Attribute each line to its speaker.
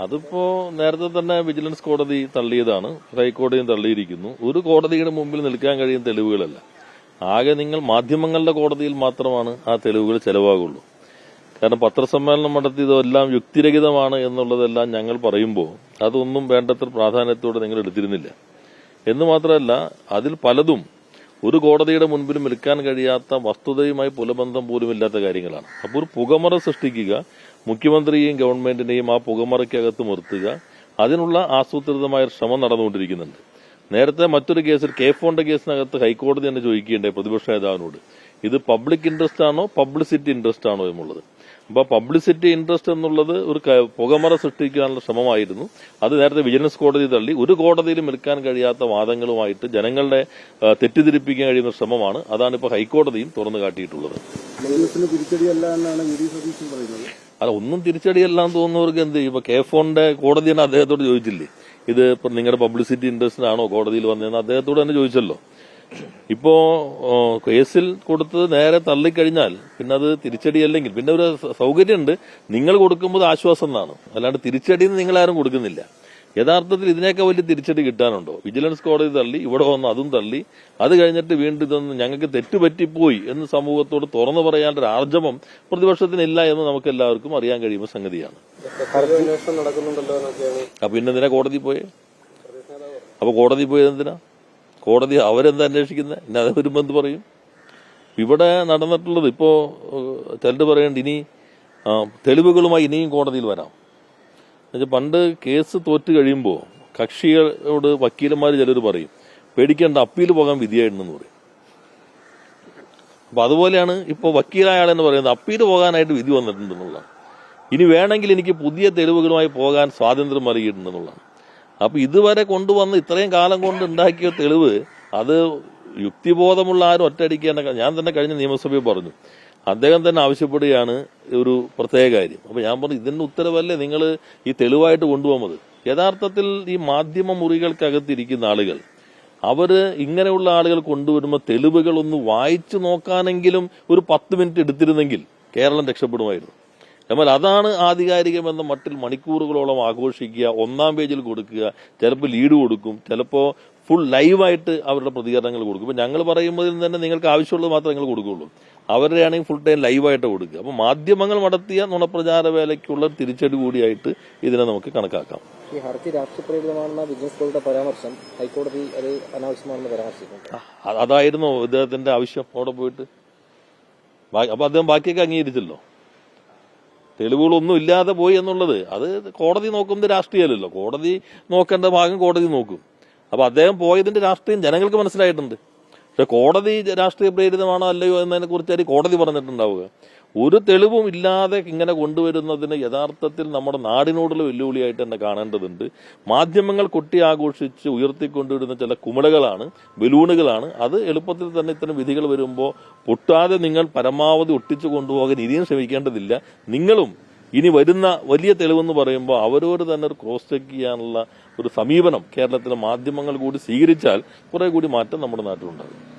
Speaker 1: അതിപ്പോ നേരത്തെ തന്നെ വിജിലൻസ് കോടതി തള്ളിയതാണ്. ഹൈക്കോടതിയും തള്ളിയിരിക്കുന്നു. ഒരു കോടതിയുടെ മുമ്പിൽ നിൽക്കാൻ കഴിയുന്ന തെളിവുകളല്ല. ആകെ നിങ്ങൾ മാധ്യമങ്ങളുടെ കോടതിയിൽ മാത്രമാണ് ആ തെളിവുകൾ ചെലവാകുള്ളൂ. കാരണം പത്രസമ്മേളനം നടത്തിയതെല്ലാം യുക്തിരഹിതമാണ് എന്നുള്ളതെല്ലാം ഞങ്ങൾ പറയുമ്പോൾ അതൊന്നും വേണ്ടത്ര പ്രാധാന്യത്തോടെ നിങ്ങൾ എടുത്തിരുന്നില്ല. എന്ന് മാത്രമല്ല അതിൽ പലതും ഒരു കോടതിയുടെ മുൻപിലും നിൽക്കാൻ കഴിയാത്ത വസ്തുതയുമായി പുലബന്ധം പോലും ഇല്ലാത്ത കാര്യങ്ങളാണ്. അപ്പോൾ ഒരു പുകമറ സൃഷ്ടിക്കുക മുഖ്യമന്ത്രിയെയും ഗവൺമെന്റിനെയും ആ പുകമറയ്ക്കകത്ത് നിർത്തുക അതിനുള്ള ആസൂത്രിതമായ ശ്രമം നടന്നുകൊണ്ടിരിക്കുന്നുണ്ട്. നേരത്തെ മറ്റൊരു കേസിൽ കെ ഫോണിന്റെ കേസിനകത്ത് ഹൈക്കോടതി തന്നെ ചോദിക്കുകയുണ്ടായി പ്രതിപക്ഷ നേതാവിനോട്. ഇത് പബ്ലിക് ഇൻട്രസ്റ്റ് ആണോ പബ്ലിസിറ്റി ഇൻട്രസ്റ്റ് ആണോ എന്നുള്ളത്. അപ്പൊ പബ്ലിസിറ്റി ഇൻട്രസ്റ്റ് എന്നുള്ളത് ഒരു പുകമറ സൃഷ്ടിക്കാനുള്ള ശ്രമമായിരുന്നു. അത് നേരത്തെ വിജിലൻസ് കോടതി തള്ളി. ഒരു കോടതിയിലും എടുക്കാൻ കഴിയാത്ത വാദങ്ങളുമായിട്ട് ജനങ്ങളുടെ തെറ്റിദ്ധരിപ്പിക്കാൻ കഴിയുന്ന ശ്രമമാണ്. അതാണ് ഇപ്പോൾ ഹൈക്കോടതിയും തുറന്നു കാട്ടിയിട്ടുള്ളത്. അല്ല ഒന്നും തിരിച്ചടിയല്ല എന്ന് തോന്നുന്നവർക്ക് എന്ത് ചെയ്യും? ഇപ്പൊ കെ ഫോണിന്റെ കോടതി തന്നെ അദ്ദേഹത്തോട് ചോദിച്ചില്ലേ? ഇത് ഇപ്പൊ നിങ്ങളുടെ പബ്ലിസിറ്റി ഇൻട്രസ്റ്റ് ആണോ കോടതിയിൽ വന്നതെന്ന് അദ്ദേഹത്തോട് തന്നെ ചോദിച്ചല്ലോ. ഇപ്പോ കേസിൽ കൊടുത്തത് നേരെ തള്ളിക്കഴിഞ്ഞാൽ പിന്നെ അത് തിരിച്ചടി അല്ലെങ്കിൽ പിന്നെ ഒരു സൗകര്യമുണ്ട്. നിങ്ങൾ കൊടുക്കുമ്പോൾ ആശ്വാസം എന്നാണ്. അല്ലാണ്ട് തിരിച്ചടിന്ന് നിങ്ങൾ ആരും കൊടുക്കുന്നില്ല. യഥാർത്ഥത്തിൽ ഇതിനേക്കാൾ വലിയ തിരിച്ചടി കിട്ടാനുണ്ടോ? വിജിലൻസ് കോടതി തള്ളി ഇവിടെ വന്ന് അതും തള്ളി. അത് കഴിഞ്ഞിട്ട് വീണ്ടും ഇതൊന്ന് ഞങ്ങൾക്ക് തെറ്റുപറ്റിപ്പോയി എന്ന് സമൂഹത്തോട് തുറന്നു പറയാനുള്ള ആർജവം പ്രതിപക്ഷത്തിനില്ല എന്ന് നമുക്ക് എല്ലാവർക്കും അറിയാൻ കഴിയുന്ന സംഗതിയാണ്. അപ്പൊ ഇന്നെന്തിനാ കോടതി പോയേ? അപ്പൊ കോടതി പോയത് എന്തിനാ? കോടതി അവരെന്താ അന്വേഷിക്കുന്നത് എന്നെ അത് വരുമ്പോൾ പറയും? ഇവിടെ നടന്നിട്ടുള്ളത് ഇപ്പോൾ ചിലത് പറയേണ്ട ഇനി തെളിവുകളുമായി ഇനിയും കോടതിയിൽ വരാം. എന്നുവെച്ചാൽ പണ്ട് കേസ് തോറ്റ് കഴിയുമ്പോൾ കക്ഷികളോട് വക്കീലന്മാർ ചിലർ പറയും പേടിക്കേണ്ട അപ്പീൽ പോകാൻ വിധിയായിട്ടുണ്ടെന്ന് പറയും. അപ്പൊ അതുപോലെയാണ് ഇപ്പോൾ വക്കീലായ ആളെന്ന് പറയുന്നത് അപ്പീൽ പോകാനായിട്ട് വിധി വന്നിട്ടുണ്ടെന്നുള്ളതാണ്. ഇനി വേണമെങ്കിൽ എനിക്ക് പുതിയ തെളിവുകളുമായി പോകാൻ സ്വാതന്ത്ര്യം നൽകിയിട്ടുണ്ടെന്നുള്ളതാണ് അപ്പൊ ഇതുവരെ കൊണ്ടുവന്ന് ഇത്രയും കാലം കൊണ്ട് ഉണ്ടാക്കിയ തെളിവ് അത് യുക്തിബോധമുള്ള ആരും ഒറ്റയടിക്കേണ്ട ഞാൻ തന്നെ കഴിഞ്ഞ നിയമസഭയിൽ പറഞ്ഞു. അദ്ദേഹം തന്നെ ആവശ്യപ്പെടുകയാണ് ഒരു പ്രത്യേക കാര്യം. അപ്പൊ ഞാൻ പറഞ്ഞു ഇതിന്റെ ഉത്തരവല്ലേ നിങ്ങൾ ഈ തെളിവായിട്ട് കൊണ്ടുപോകുന്നത്? യഥാർത്ഥത്തിൽ ഈ മാധ്യമ മുറികൾക്കകത്തിരിക്കുന്ന ആളുകൾ അവർ ഇങ്ങനെയുള്ള ആളുകൾ കൊണ്ടുവരുമ്പോൾ തെളിവുകൾ ഒന്ന് വായിച്ചു നോക്കാനെങ്കിലും ഒരു പത്ത് മിനിറ്റ് എടുത്തിരുന്നെങ്കിൽ കേരളം രക്ഷപ്പെടുമായിരുന്നു. എന്നാൽ അതാണ് ആധികാരികമെന്ന മട്ടിൽ മണിക്കൂറുകളോളം ആഘോഷിക്കുക ഒന്നാം പേജിൽ കൊടുക്കുക ചിലപ്പോൾ ലീഡ് കൊടുക്കും ചിലപ്പോൾ ഫുൾ ലൈവായിട്ട് അവരുടെ പ്രതികരണങ്ങൾ കൊടുക്കും. ഇപ്പം ഞങ്ങൾ പറയുമ്പോൾ തന്നെ നിങ്ങൾക്ക് ആവശ്യമുള്ളത് മാത്രമേ നിങ്ങൾ കൊടുക്കുകയുള്ളൂ. അവരുടെ ആണെങ്കിൽ ഫുൾ ടൈം ലൈവായിട്ട് കൊടുക്കുക. അപ്പോൾ മാധ്യമങ്ങൾ നടത്തിയ നുണപ്രചാര വേലയ്ക്കുള്ള തിരിച്ചടി കൂടിയായിട്ട് ഇതിനെ നമുക്ക് കണക്കാക്കാം.
Speaker 2: ഈ ഹർജി രാഷ്ട്രപ്രേരിതമാണെന്ന ബിസിനസ് കോടതിയുടെ പരാമർശം ഹൈക്കോടതി അത് അനാവശ്യമാണെന്ന് പരാമർശിക്കുന്നു.
Speaker 1: അതായിരുന്നു ഇദ്ദേഹത്തിന്റെ ആവശ്യം. അവിടെ പോയിട്ട് അപ്പൊ അദ്ദേഹം ബാക്കിയൊക്കെ അംഗീകരിച്ചല്ലോ? തെളിവുകളൊന്നും ഇല്ലാതെ പോയി എന്നുള്ളത്. അത് കോടതി നോക്കുന്നത് രാഷ്ട്രീയമല്ലല്ലോ. കോടതി നോക്കേണ്ട ഭാഗം കോടതി നോക്കും. അപ്പൊ അദ്ദേഹം പോയതിന്റെ രാഷ്ട്രീയം ജനങ്ങൾക്ക് മനസ്സിലായിട്ടുണ്ട്. പക്ഷെ കോടതി രാഷ്ട്രീയ പ്രേരിതമാണോ അല്ലയോ എന്നതിനെ കുറിച്ചായിരിക്കും കോടതി പറഞ്ഞിട്ടുണ്ടാവുക? ഒരു തെളിവും ഇല്ലാതെ ഇങ്ങനെ കൊണ്ടുവരുന്നതിന് യഥാർത്ഥത്തിൽ നമ്മുടെ നാടിനോടുള്ള വെല്ലുവിളിയായിട്ട് തന്നെ കാണേണ്ടതുണ്ട്. മാധ്യമങ്ങൾ കൊട്ടി ആഘോഷിച്ച് ഉയർത്തിക്കൊണ്ടുവരുന്ന ചില കുമിളകളാണ് ബലൂണുകളാണ്. അത് എളുപ്പത്തിൽ തന്നെ ഇത്തരം വിധികൾ വരുമ്പോൾ പൊട്ടാതെ നിങ്ങൾ പരമാവധി ഒട്ടിച്ചു കൊണ്ടുപോകാൻ ഇനിയും ശ്രമിക്കേണ്ടതില്ല. നിങ്ങളും ഇനി വരുന്ന വലിയ തെളിവെന്ന് പറയുമ്പോൾ അവരോട് തന്നെ ഒരു ക്രോസ് ചെക്ക് ചെയ്യാനുള്ള ഒരു സമീപനം കേരളത്തിലെ മാധ്യമങ്ങൾ കൂടി സ്വീകരിച്ചാൽ കുറെ കൂടി മാറ്റം നമ്മുടെ നാട്ടിലുണ്ടാകും.